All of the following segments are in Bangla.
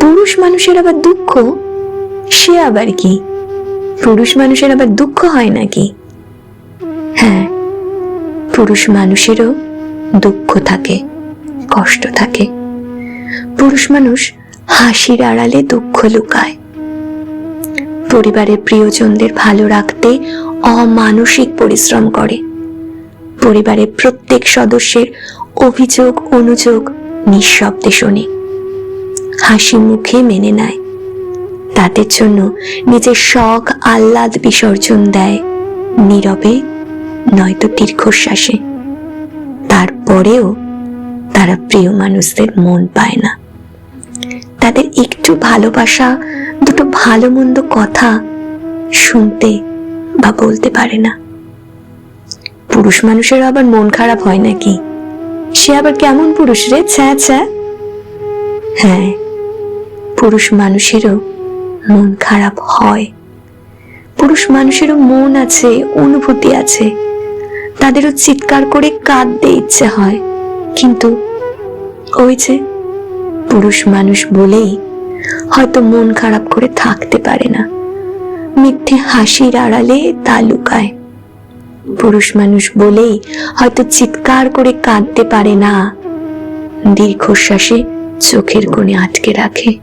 পুরুষ মানুষের আবার দুঃখ? সে আবার কি? পুরুষ মানুষের আবার দুঃখ হয় নাকি? হ্যাঁ পুরুষ মানুষেরও দুঃখ থাকে, কষ্ট থাকে। পুরুষ মানুষ হাসির আড়ালে দুঃখ লুকায়। পরিবারের প্রিয়জনদের ভালো রাখতে অমানসিক পরিশ্রম করে। পরিবারের প্রত্যেক সদস্যের অভিযোগ, অনুযোগ নিঃশব্দে শোনে। হাসি মুখে মেনে নেয়। তাদের জন্য নিজের শখ, আহ্লাদ বিসর্জন দেয়। নীরবে, নয়তো দীর্ঘশ্বাসে। তারপরেও তারা প্রিয় মানুষদের মন পায় না। তাদের একটু ভালোবাসা, দুটো ভালো মন্দ কথা শুনতে বা বলতে পারে না। পুরুষ মানুষের আবার মন খারাপ হয় নাকি? সে আবার কেমন পুরুষ রে? ছ্যা ছ্যা হ্যাঁ পুরুষ মানুষেরও মন খারাপ হয়। পুরুষ মানুষেরও মন আছে, অনুভূতি আছে। তাদেরও চিৎকার করে কাঁদতে ইচ্ছে হয়। কিন্তু ওই যে পুরুষ মানুষ বলেই হয়তো মন খারাপ করে থাকতে পারে না। মিথ্যে হাসির আড়ালে তা লুকায়। পুরুষ মানুষ বলেই হয়তো চিৎকার করে কাঁদতে পারে না। দীর্ঘশ্বাসে চোখের কোণে আটকে রাখে।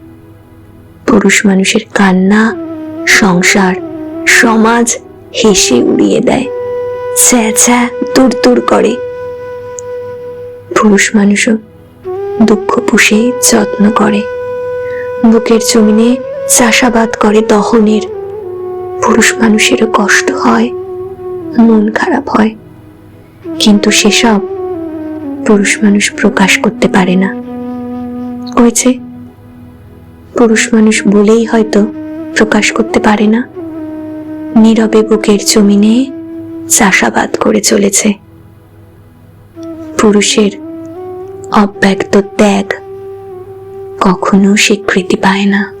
পুরুষ মানুষের কান্না, সংসার, সমাজ হেসে উড়িয়ে দেয়। ছ্যা দূর দূর করে। পুরুষ মানুষও দুঃখ পুষে যত্ন করে। বুকের জমিনে চাষাবাদ করে দহনের। পুরুষ মানুষেরও কষ্ট হয়। মন খারাপ হয়। কিন্তু সেসব পুরুষ মানুষ প্রকাশ করতে পারে না। হয়েছে পুরুষ মানুষ বলেই হয়তো প্রকাশ করতে পারে না। নীরবে বুকের জমিনে চাষাবাদ করে চলেছে। পুরুষের অব্যক্ত ত্যাগ কখনো স্বীকৃতি পায় না।